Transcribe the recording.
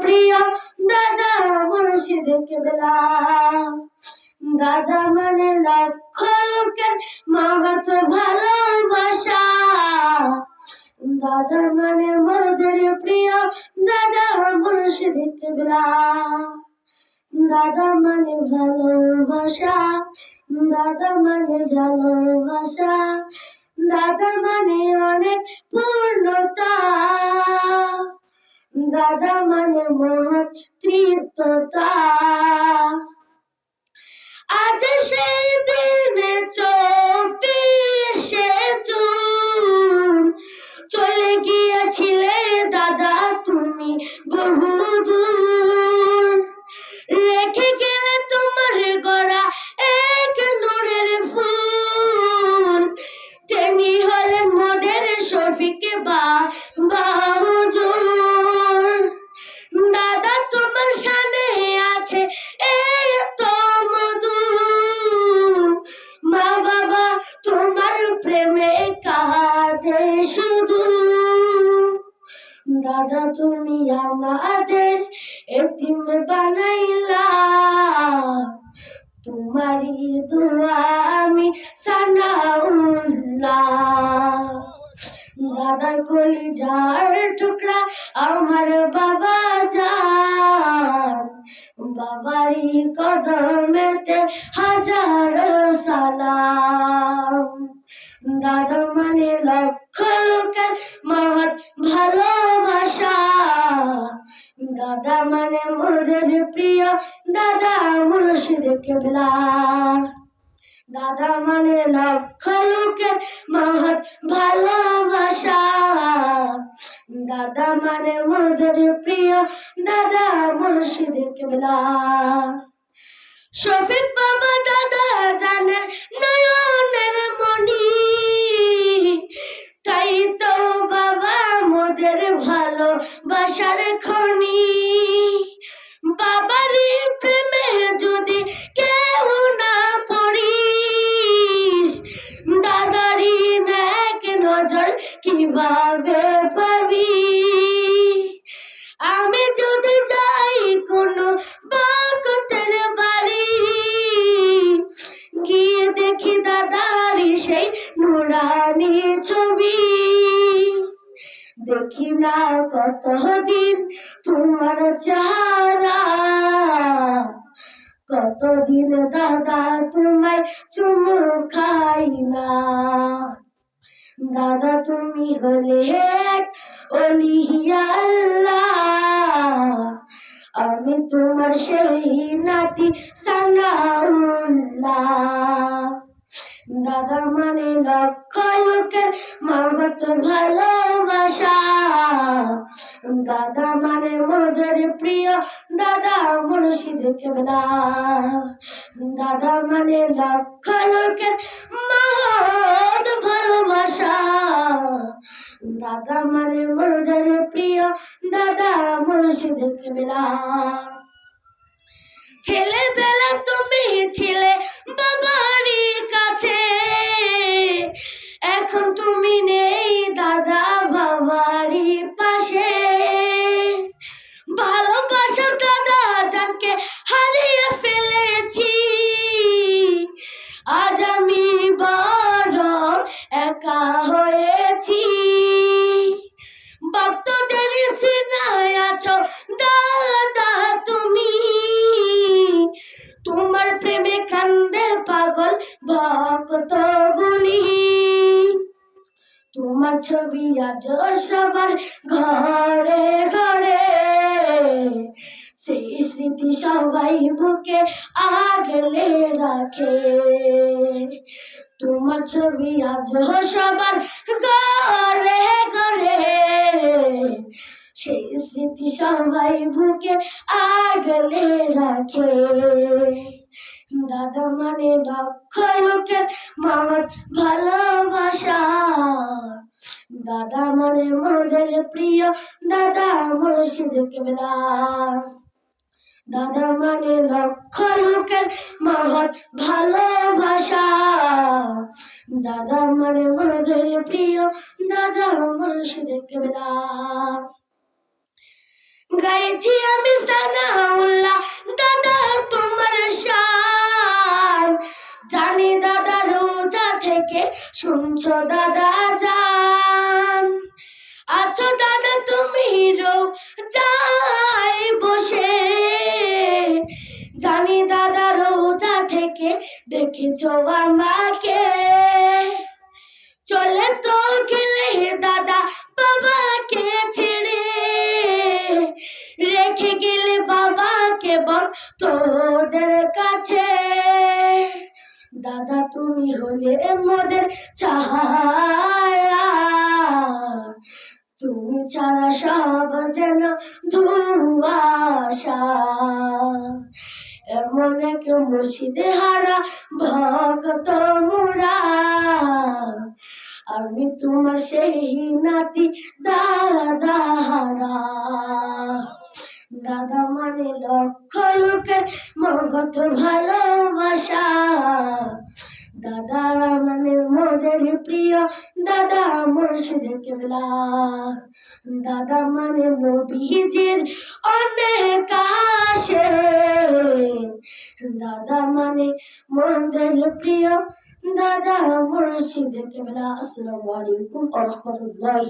প্রিয় দাদা মুর্শিদ কেবলা দাদা মানে লক্ষ লোকের মহৎ ভালোবাসা। দাদা মানে মোদের প্রিয় দাদা মুর্শিদ কেবলা দাদা মানে ভালোবাসা। দাদা মানে ভালোবাসা। দাদা মানে অনেক পূর্ণতা। দাদা মানে মহৎ তৃপ্ততা আজ সেই দাদা তুমি আমাদের এতিম বানাইলা। তোমারই দোয়া আমি সানাউল্লাহ। দাদার কলি যার টুকরা আমার বাবা যান বাবারই কদমেতে হাজার সালাম। দাদা মানে লক্ষ লোকের মহৎ দাদা মানে মোদের প্রিয় দাদা মুর্শিদ কেবলা। দাদা মানে লক্ষ লোকের মহৎ ভালোবাসা। দাদা মানে মোদের প্রিয় দাদা মুর্শিদ কেবলা। শফিক বাবা দাদা জানেন নয়নের মনি তাই তো বাবা মোদের ভালোবাসার খনি। বাবারই প্রেমে যদি কেউ না পড়িস দাদারি নজর কীভাবে পাবি? দেখি না কতদিন তোমার চেহারা। কতদিন দাদা তোমায় চুমু খাই না। দাদা তুমি হলে আমি তোমার সেই নাতি সানাউল্লাহ দাদা মানে লক্ষ লোকের ভালোবাসা। দাদা মানে মোদের প্রিয়, দাদা মুর্শিদ কেবলা। দাদা মানে লক্ষ লোকের ভালোবাসা। দাদা মানে মোদের প্রিয়, দাদা মুর্শিদ কেবলা। ছেলেবেলা তুমি ছিলে বাবারই কাছে ছবি আজ সবার ঘরে ঘরে। সেই স্মৃতি সবাই বুকে আগলে রাখে। তোমার ছবি আজ সবার ঘরে ঘরে। সেই স্মৃতি সবাই বুকে আগলে রাখে। দাদা মানে লক্ষ লোকের মহৎ ভালোবাসা। দাদা মানে মোদের প্রিয়, দাদা মুর্শিদ কেবলা দাদা মানে লক্ষ লোকের মহৎ ভালোবাসা। দাদা মানে মোদের প্রিয়, দাদা মুর্শিদ কেবলা গাইছি আমি সানাউল্লাহ, দাদা তোমার শান জানি দাদা রোজা থেকে শুনছো দাদা রো যাই বসে। জানি দাদা রোজা থেকে দেখেছ আমাকে। চলে তো গেলে দাদা বাবাকে ছেড়ে। রেখে গেলে বাবাকে বল তোদের কাছে। দাদা তুমি হলে মোদের চাহায়া ছাড়া সব যেন এমন এক মুর্শিদে হারা ভক্ত মোরা। আমি তোমার সেই নাতি দাদা হারা। দাদা মানে লক্ষ লোকের মহৎ ভালোবাসা। দাদা মানে মোদের প্রিয়, দাদা মুর্শিদ কেবলা। দাদা মানে নবীজির অনেক আসে দাদা মানে মোদের প্রিয়, দাদা মুর্শিদ কেবলা। আসসালামু আলাইকুম ওয়া রাহমাতুল্লাহি